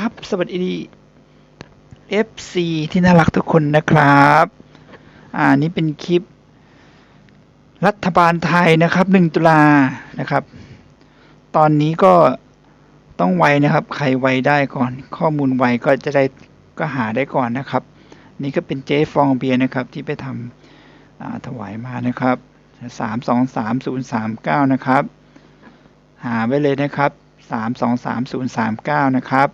ครับ สวัสดี FC ที่น่ารักทุกคนนะครับ อ่านี่เป็นคลิป รัฐบาลไทยนะครับหนึ่งตุลานะครับ ตอนนี้ก็ต้องไวนะครับ ใครไวได้ก่อน ข้อมูลไวก็จะได้ก็หาได้ก่อนนะครับ นี่ก็เป็นเจ๊ฟองเบียร์นะครับ ที่ไปทำถวายมานะครับสามสองสามศูนย์สามเก้านะครับ หาไว้เลยนะครับสามสองสามศูนย์สามเก้านะครับ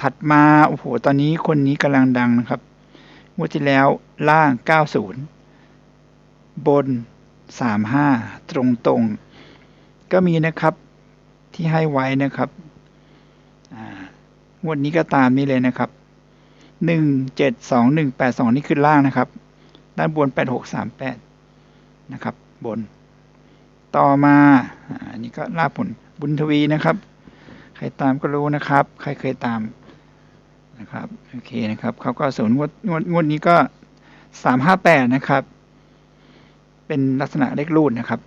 ถัดมาโอ้โหตอนนี้คนนี้กำลังดังนะครับงวดที่แล้วล่างเก้าศูนย์บนสามห้าตรงตรงๆก็มีนะครับที่ให้ไว้นะครับงวดนี้ก็ตามนี้เลยนะครับหนึ่งเจ็ดสองหนึ่งแปดสองนี่คือล่างนะครับ ด้านบนแปดหกสามแปดนะครับ บน ต่อมาอันนี้ก็ลาบผลบุญทวีนะครับ ครตามก็รู้นะครับ ใครเคยตามนะครับโอเคนะครับเขาก็ศูนย์งวดงวดงวดนี้ก็สามห้าแปดนะครับ เป็นลักษณะเลขรูดนะครับ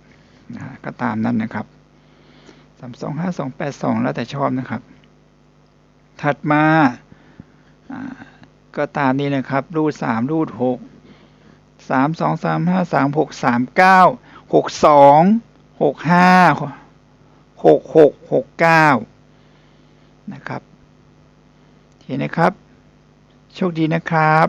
นะก็ตามนั้นนะครับสามสองห้าสองแปดสองแล้วแต่ชอบนะครับ ถัดมาก็ตามนี้นะครับ รูดสามรูดหกสามสองสามห้าสามหกสามเก้าหกสองหกห้าหกหกหกเก้า นะครับ เห็นนะครับ โชคดีนะครับ